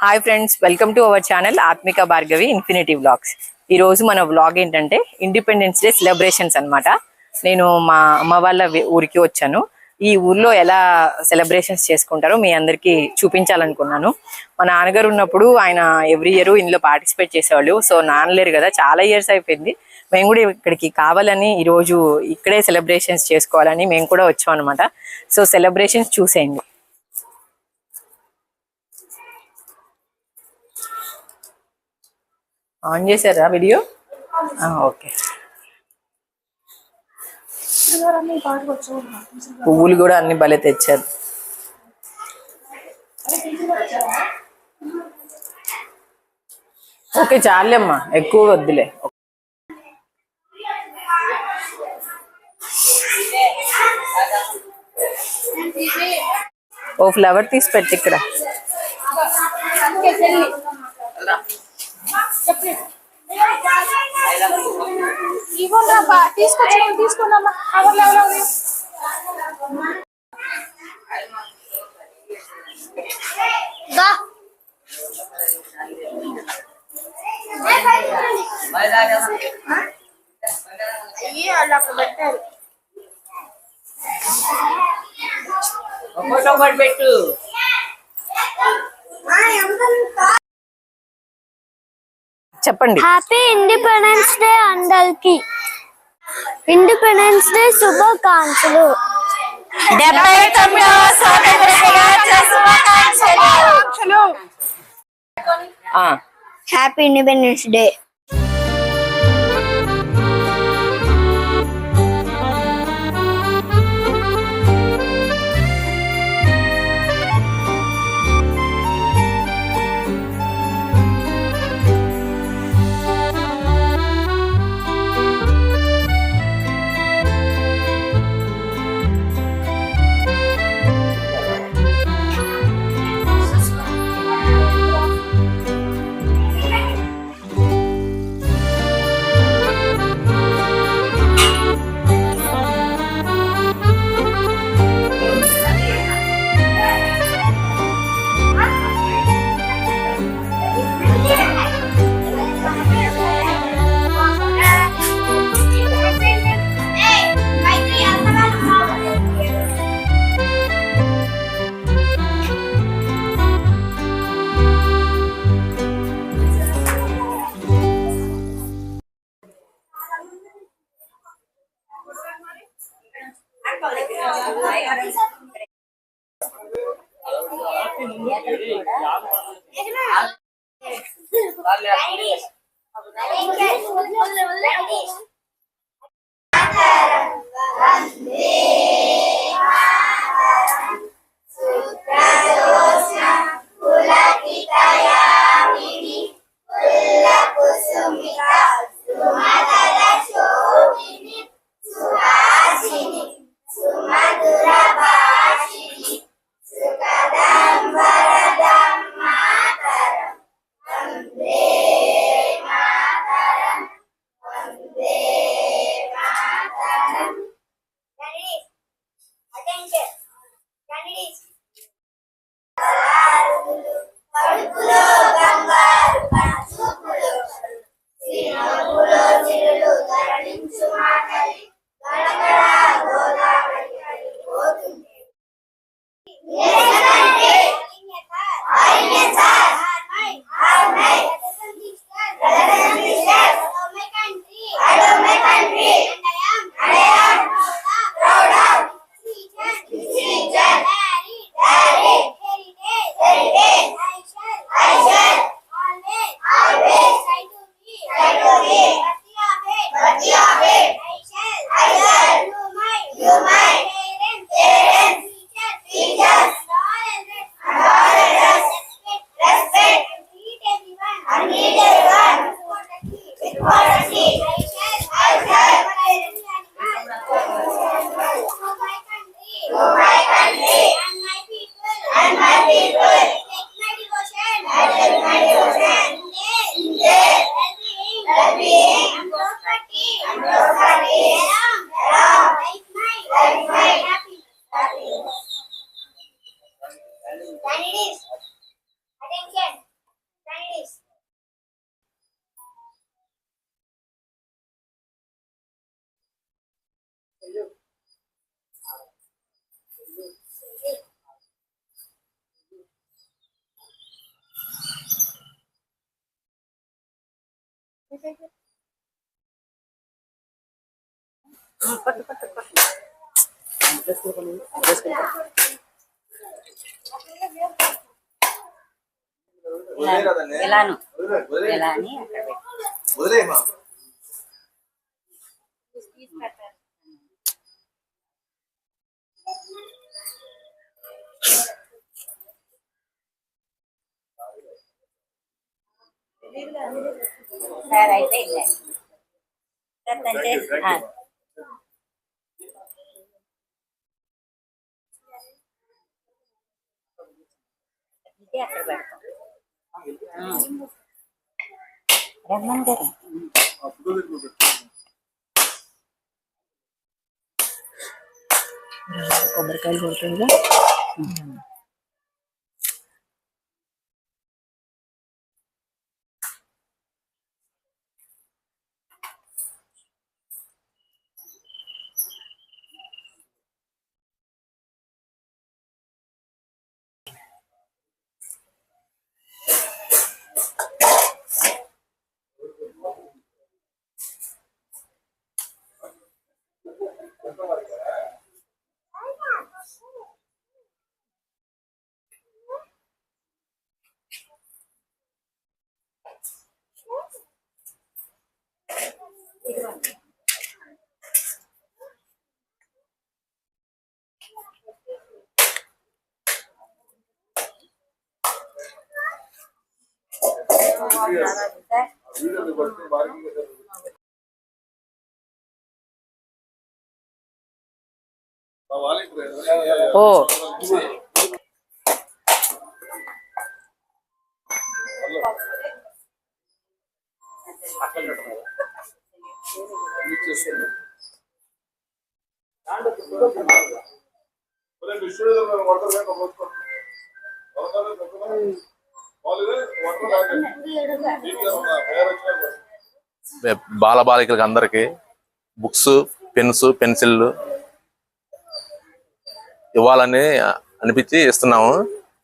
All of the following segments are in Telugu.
Hi friends welcome to our channel Atmika Bhargavi infinity vlogs ఈ రోజు మన వ్లాగ్ ఏంటంటే ఇండిపెండెన్స్ డే సెలబ్రేషన్స్ అన్నమాట. నేను మా అమ్మ వాళ్ళ ఊరికి వచ్చాను. ఈ ఊర్లో ఎలా సెలబ్రేషన్స్ చేసుకుంటారో మీ అందరికీ చూపించాలనుకున్నాను. మా నాన్నగారు ఉన్నప్పుడు ఆయన ఎవ్రీ ఇయర్ ఇందులో పార్టిసిపేట్ చేసేవాళ్ళు. సో నాన్నలేరు కదా చాలా ఇయర్స్ అయిపోయింది. మేము కూడా ఇక్కడికి కావాలని ఈరోజు ఇక్కడే సెలబ్రేషన్స్ చేసుకోవాలని మేము కూడా వచ్చాం అనమాట సో సెలబ్రేషన్స్ చూసేయండి. ఆన్ చేశారా వీడియో? ఓకే. పువ్వులు కూడా అన్ని భలే తెచ్చారు. ఓకే చాలేమ్మా ఎక్కువ వద్దులే. ఓ ఫ్లవర్ తీసి పెట్టి ఇక్కడ. ఇవ్వండి తీసుకొచ్చి తీసుకున్నామా ఎవరు ఎవరు దా అయ్యి వాళ్ళు అక్కడ పెట్టారు పెట్టు చెప్పండి. హ్యాపీ ఇండిపెండెన్స్ డే అందరికి. ఇండిపెండెన్స్ డే శుభాకాంక్షలు. డెబ్బై తొమ్మిదవ స్వాతంత్ర దినోత్సవ శుభాకాంక్షలు. ఆ, happy independence day Sutra dosya, kulakita ya mini, kulla kusumita. ఎలాను ఎలా అని అక్కడ పెట్టు. సార్ అయిపోయింది సార్ తంటే ఆ. ఇది అక్కడ పెడతాం రమ్మని కొబ్బరికాయలు Gracias. ఓ. బాలబాలికలకు అందరికి బుక్స్ పెన్స్ పెన్సిళ్ళు ఇవ్వాలని అనిపించి ఇస్తున్నాము.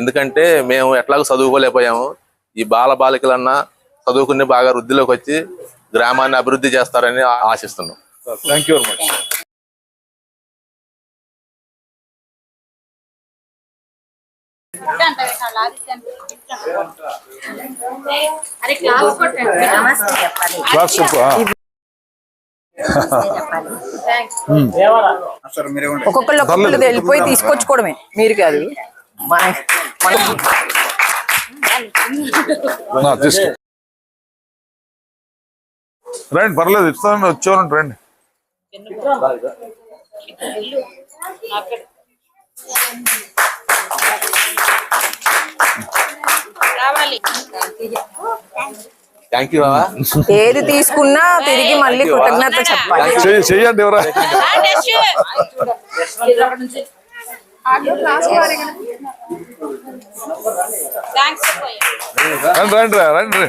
ఎందుకంటే మేము ఎట్లాగో చదువుకోలేకపోయాము. ఈ బాల బాలికలన్నా చదువుకుని బాగా వృద్ధిలోకి వచ్చి గ్రామాన్ని అభివృద్ధి చేస్తారని ఆశిస్తున్నాం. Thank you very much class చెప్పాలి ఒక్కొక్కళ్ళు ఒక్కొక్కళ్ళు వెళ్ళిపోయి తీసుకొచ్చుకోవడమే. మీరు కాదు రండి పర్లేదు ఇస్తాను వచ్చేవారండి రండి. థ్యాంక్ యూ ఏది తీసుకున్నా తిరిగి మళ్ళీ కృతజ్ఞత చెప్పాలి. చెయ్యి చెయ్యండి ఎవరా? రండి రండి రండి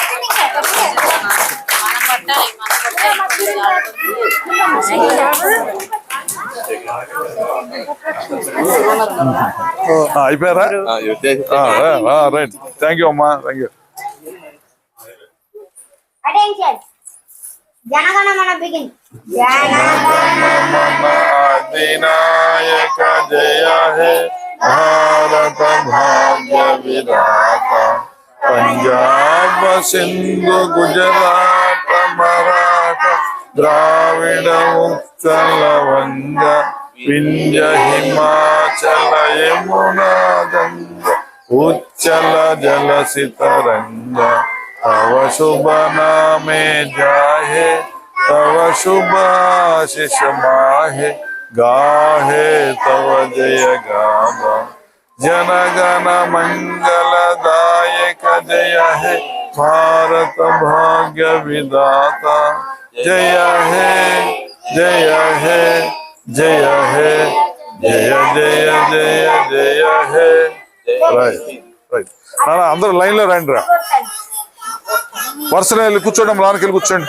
అయిపోయారా రైట్ థ్యాంక్ యూ అమ్మా thank you Attention. Jana Gana Mana begin అధినాయక జయ హే భారత భాగ్య విధాత पंजाब सिंधु गुजरात मराठा द्राविड उत्कल वंद विंध्य हिमाचल यमुना गंग उच्चल जल सितरंग तव शुभ नामे जाहे तव शुभ आशिष माहे गाहे तव जय गाबा जन गण मंगल दा मंगलदायक जय हे भारत भाग्य विदाता जय हे जय हे जय हे जय जय जय जय हे రైట్ రైట్ నాన్న అందరూ లైన్ లో రండి రా వరుసలో వెళ్ళి కూర్చోండి లోనికి వెళ్ళి కూర్చోండి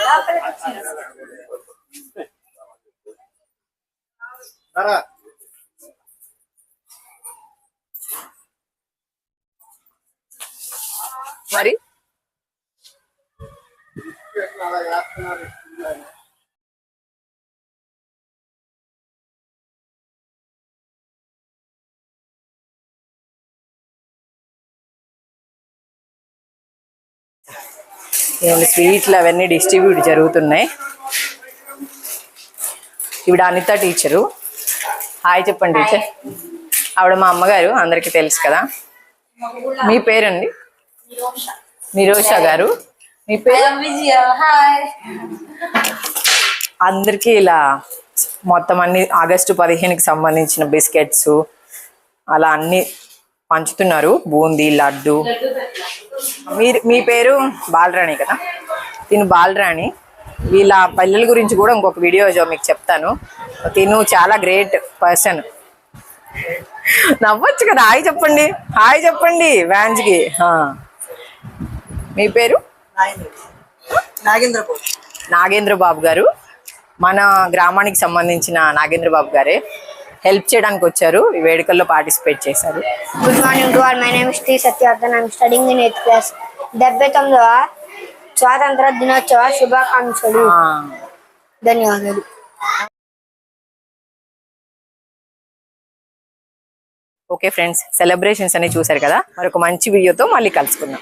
మరి? ఏమైనా స్వీట్లు అవన్నీ డిస్ట్రిబ్యూట్ జరుగుతున్నాయి. ఈవిడ అనిత టీచరు. హాయ్ చెప్పండి టీచర్. ఆవిడ మా అమ్మగారు అందరికీ తెలుసు కదా. మీ పేరండి? నిరోష గారు. మీ పేరు? అందరికీ ఇలా మొత్తం అన్ని ఆగస్టు పదిహేనుకి సంబంధించిన బిస్కెట్స్ అలా అన్ని పంచుతున్నారు. బూందీ లడ్డు. మీరు మీ పేరు బాలరాణి కదా? తిను బాలరాణి. వీళ్ళ పల్లెల గురించి కూడా ఇంకొక వీడియో మీకు చెప్తాను. తిను చాలా గ్రేట్ పర్సన్. నవ్వచ్చు కదా. హాయ్ చెప్పండి. హాయ్ చెప్పండి వ్యాన్స్కి. మీ పేరు? నాగేంద్ర బాబు నాగేంద్ర బాబు గారు. మన గ్రామానికి సంబంధించిన నాగేంద్ర బాబు గారే. హెల్ప్ చేయడానికి వచ్చారు. ఈ వేడుకల్లో పార్టిసిపేట్ చేశారు. Good morning to all my name Sri Satyavardhan I'm studying in eighth class డెబ్బై తొమ్మిదవ స్వాతంత్ర దినోత్సవ శుభాకాంక్షలు. ధన్యవాదాలు. ఓకే ఫ్రెండ్స్ సెలబ్రేషన్స్ అని చూశారు కదా? మరొక మంచి వీడియోతో మళ్ళీ కలుసుకుందాం.